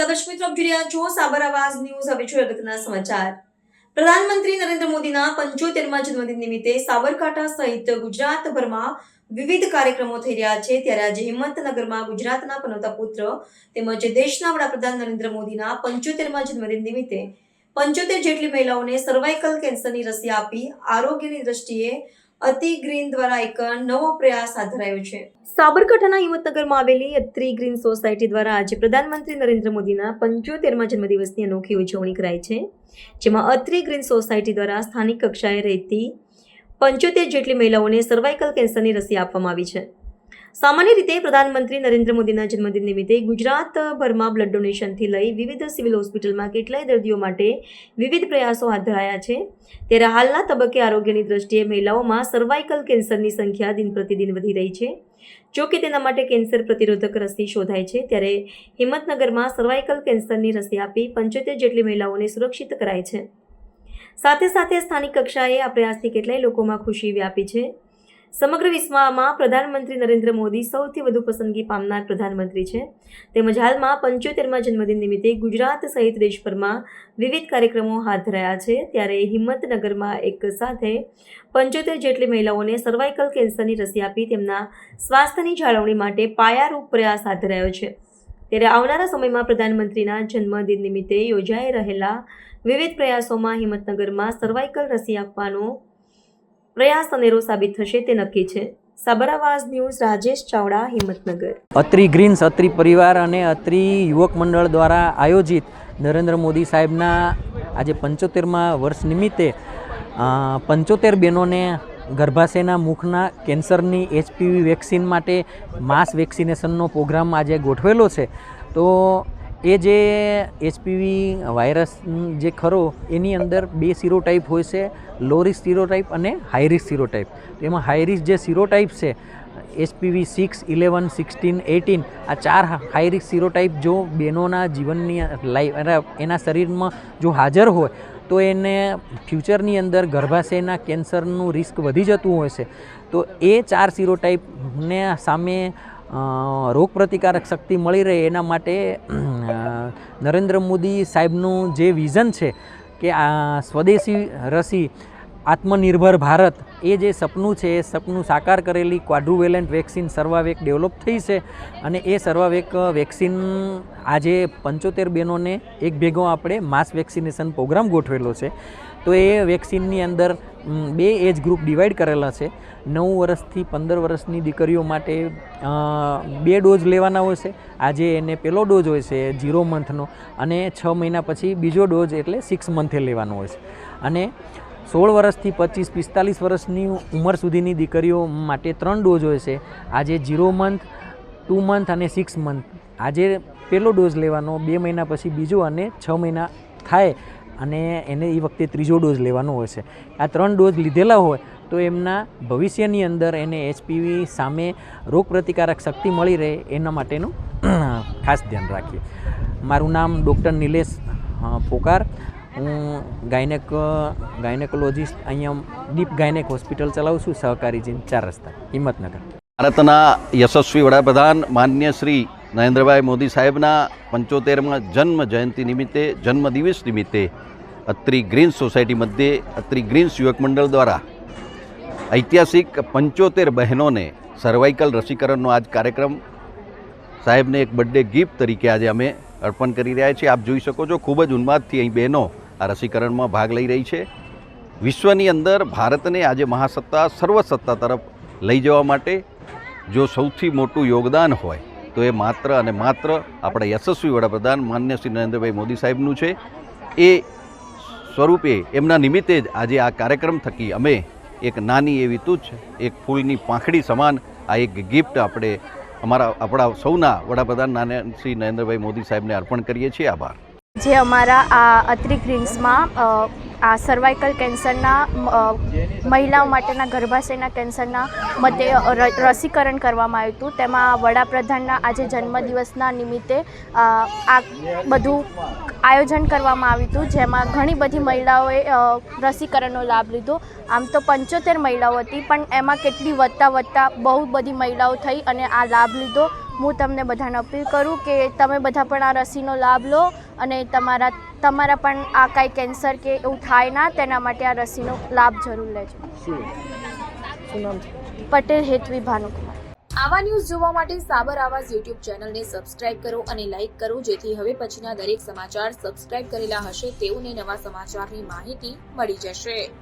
આપ જોઈ રહ્યા છો સાબર આવાજ ન્યૂઝ. હવે જોઈએ અગત્યના સમાચાર. પ્રધાનમંત્રી નરેન્દ્ર મોદીના પંચોતેરમા જન્મદિન નિમિત્તે સાબરકાંઠા સહિત ગુજરાતભરમાં વિવિધ કાર્યક્રમો થઈ રહ્યા છે. ત્યારે આજે હિંમતનગરમાં ગુજરાતના પનોતા પુત્ર તેમજ દેશના વડાપ્રધાન નરેન્દ્ર મોદીના પંચોતેરમા જન્મદિન નિમિત્તે પંચોતેર જેટલી મહિલાઓને સર્વાઇકલ કેન્સરની રસી આપી આરોગ્યની દ્રષ્ટિએ અતિ ગ્રીન દ્વારા એક નવો પ્રયાસ હાથ ધરાયો છે. સાબરકાંઠાના હિંમતનગરમાં આવેલી અત્રી ગ્રીન સોસાયટી દ્વારા આજે પ્રધાનમંત્રી નરેન્દ્ર મોદીના પંચોતેરમા જન્મદિવસની અનોખી ઉજવણી કરાઈ છે. જેમાં અત્રી ગ્રીન સોસાયટી દ્વારા સ્થાનિક કક્ષાએ રહેતી પંચોતેર જેટલી મહિલાઓને સર્વાઇકલ કેન્સરની રસી આપવામાં આવી છે. સામાન્ય રીતે પ્રધાનમંત્રી નરેન્દ્ર મોદીના જન્મદિન નિમિત્તે ગુજરાતભરમાં બ્લડ ડોનેશનથી લઈ વિવિધ સિવિલ હોસ્પિટલમાં કેટલાય દર્દીઓ માટે વિવિધ પ્રયાસો હાથ ધરાયા છે. ત્યારે હાલના તબક્કે આરોગ્યની દ્રષ્ટિએ મહિલાઓમાં સર્વાઇકલ કેન્સરની સંખ્યા દિન પ્રતિદિન વધી રહી છે. જો કે તેના માટે કેન્સર પ્રતિરોધક રસી શોધાય છે. ત્યારે હિંમતનગરમાં સર્વાઇકલ કેન્સરની રસી આપી પંચોતેર જેટલી મહિલાઓને સુરક્ષિત કરાય છે. સાથે સાથે સ્થાનિક કક્ષાએ આ પ્રયાસથી કેટલાય લોકોમાં ખુશી વ્યાપી છે. સમગ્ર વિશ્વમાં પ્રધાનમંત્રી નરેન્દ્ર મોદી સૌથી વધુ પસંદગી પામનાર પ્રધાનમંત્રી છે. તેમજ હાલમાં પંચોતેરમા જન્મદિન નિમિત્તે ગુજરાત સહિત દેશભરમાં વિવિધ કાર્યક્રમો હાથ ધરાયા છે. ત્યારે હિંમતનગરમાં એક સાથે પંચોતેર જેટલી મહિલાઓને સર્વાઇકલ કેન્સરની રસી આપી તેમના સ્વાસ્થ્યની જાળવણી માટે પાયારૂપ પ્રયાસ હાથ ધરાયો છે. ત્યારે આવનારા સમયમાં પ્રધાનમંત્રીના જન્મદિન નિમિત્તે યોજાઈ રહેલા વિવિધ પ્રયાસોમાં હિંમતનગરમાં સર્વાઇકલ રસી આપવાનો પ્રયાસ અનેરો સાબિત થશે તે નક્કી છે. સાબરાવાસ ન્યૂઝ, રાજેશ ચાવડા, હિંમતનગર. અત્રી ગ્રીન્સ અત્રી પરિવાર અને અત્રી યુવક મંડળ દ્વારા આયોજિત નરેન્દ્ર મોદી સાહેબના આજે પંચોતેરમાં વર્ષ નિમિત્તે પંચોતેર બહેનોને ગર્ભાશયના મુખના કેન્સરની એચપીવી વેક્સિન માટે માસ વેક્સિનેશનનો પ્રોગ્રામ આજે ગોઠવેલો છે. તો એ જે એચપીવી વાયરસ જે ખરો, એની અંદર બે સિરોટાઈપ હોય છે, લો રિસ્ક સિરોટાઈપ અને હાઈ રિસ્ક સિરોટાઈપ તો એમાં હાઈ રિસ્ક જે સિરોટાઈપ છે, HPV six, eleven, sixteen eighteen આ ચાર હાઈ રિસ્ક સિરોટાઈપ જો બહેનોના જીવનની લાઈફ એના શરીરમાં જો હાજર હોય, તો એને ફ્યુચરની અંદર ગર્ભાશયના કેન્સરનું રિસ્ક વધી જતું હોય છે. તો એ ચાર સિરોટાઈપને સામે રોગપ્રતિકારક શક્તિ મળી રહે એના માટે નરેન્દ્ર મોદી સાહેબનું જે વિઝન છે કે આ સ્વદેશી રસી આત્મનિર્ભર ભારત, એ જે સપનું છે, એ સપનું સાકાર કરેલી ક્વાડ્રુવેલેન્ટ વેક્સિન સર્વાવેક ડેવલપ થઈ છે અને એ સર્વાવેક વેક્સિન આજે પંચોતેર બહેનોને એક ભેગો આપણે માસ વેક્સિનેશન પ્રોગ્રામ ગોઠવેલો છે. તો એ વેક્સિનની અંદર બે એજ ગ્રુપ ડિવાઈડ કરેલા છે. નવ વર્ષથી પંદર વર્ષની દીકરીઓ માટે બે ડોઝ લેવાના હોય છે. આજે એને પહેલો ડોઝ હોય છે ઝીરો મંથનો અને છ મહિના પછી બીજો ડોઝ એટલે સિક્સ મંથે લેવાનો હોય છે. અને સોળ વર્ષથી પચીસ, પિસ્તાલીસ વર્ષની ઉંમર સુધીની દીકરીઓ માટે ત્રણ ડોઝ હોય છે. આજે ઝીરો મંથ, ટુ મંથ અને સિક્સ મંથ. આજે પહેલો ડોઝ લેવાનો, બે મહિના પછી બીજો અને છ મહિના થાય અને એને એ વખતે ત્રીજો ડોઝ લેવાનો હોય છે. આ ત્રણ ડોઝ લીધેલા હોય તો એમના ભવિષ્યની અંદર એને એચપીવી સામે રોગપ્રતિકારક શક્તિ મળી રહે એના માટેનું ખાસ ધ્યાન રાખીએ. મારું નામ ડૉક્ટર નિલેશ પોકાર. હું ગાયનેક, ગાયનેકોલોજીસ્ટ અહીંયા ડીપ ગાયનેક હોસ્પિટલ ચલાવું છું, સહકારી જીન ચાર રસ્તા, હિંમતનગર. ભારતના યશસ્વી વડાપ્રધાન માન્ય શ્રી નરેન્દ્રભાઈ મોદી સાહેબના પંચોતેરમાં જન્મ જયંતિ નિમિત્તે, જન્મદિવસ નિમિત્તે અત્રી ગ્રીન્સ સોસાયટી મધ્યે અત્રી ગ્રીન્સ યુવક મંડળ દ્વારા ઐતિહાસિક પંચોતેર બહેનોને સર્વાઇકલ રસીકરણનો આજ કાર્યક્રમ સાહેબને એક બર્થડે ગિફ્ટ તરીકે આજે અમે અર્પણ કરી રહ્યા છીએ. આપ જોઈ શકો છો, ખૂબ જ ઉન્માદથી અહીં બહેનો આ રસીકરણમાં ભાગ લઈ રહી છે. વિશ્વની અંદર ભારતને આજે મહાસત્તા સર્વસત્તા તરફ લઈ જવા માટે જો સૌથી મોટું યોગદાન હોય, તો એ માત્ર અને માત્ર આપણા યશસ્વી વડાપ્રધાન માન્ય શ્રી નરેન્દ્રભાઈ મોદી સાહેબનું છે. એ સ્વરૂપે, એમના નિમિત્તે જ આજે આ કાર્યક્રમ થકી અમે એક નાની એવી તુચ્છ, એક ફૂલની પાંખડી સમાન આ એક ગિફ્ટ આપણે અમારા, આપણા સૌના વડાપ્રધાન નાના શ્રી નરેન્દ્રભાઈ મોદી સાહેબને અર્પણ કરીએ છીએ. આભાર. જે અમારા આ અત્રી ગ્રીન્સમાં આ સર્વાઇકલ કેન્સરના મહિલાઓ માટેના ગર્ભાશયના કેન્સરના મતે રસીકરણ કરવામાં આવ્યું હતું. તેમાં વડાપ્રધાનના આજે જન્મદિવસના નિમિત્તે આ બધું આયોજન કરવામાં આવ્યું હતું, જેમાં ઘણી બધી મહિલાઓએ રસીકરણનો લાભ લીધો. આમ તો પંચોતેર મહિલાઓ હતી, પણ એમાં કેટલી વધતા વધતા બહુ બધી મહિલાઓ થઈ અને આ લાભ લીધો. હું તમને બધાને અપીલ કરું કે તમે બધા પણ આ રસીનો લાભ લો અને તમારા તમારા પણ આ કાંઈ કેન્સર કે એવું થાય ના તેના માટે આ રસીનો લાભ જરૂર લેજો. પટેલ હેતવી ભાનુકુમાર. આવા ન્યૂઝ જોવા માટે સાબર આવાઝ યુટ્યુબ ચેનલને સબસ્ક્રાઇબ કરો અને લાઇક કરો જેથી હવે પછીના દરેક સમાચાર સબસ્ક્રાઇબ કરેલા હશે તેઓને નવા સમાચારની માહિતી મળી જશે.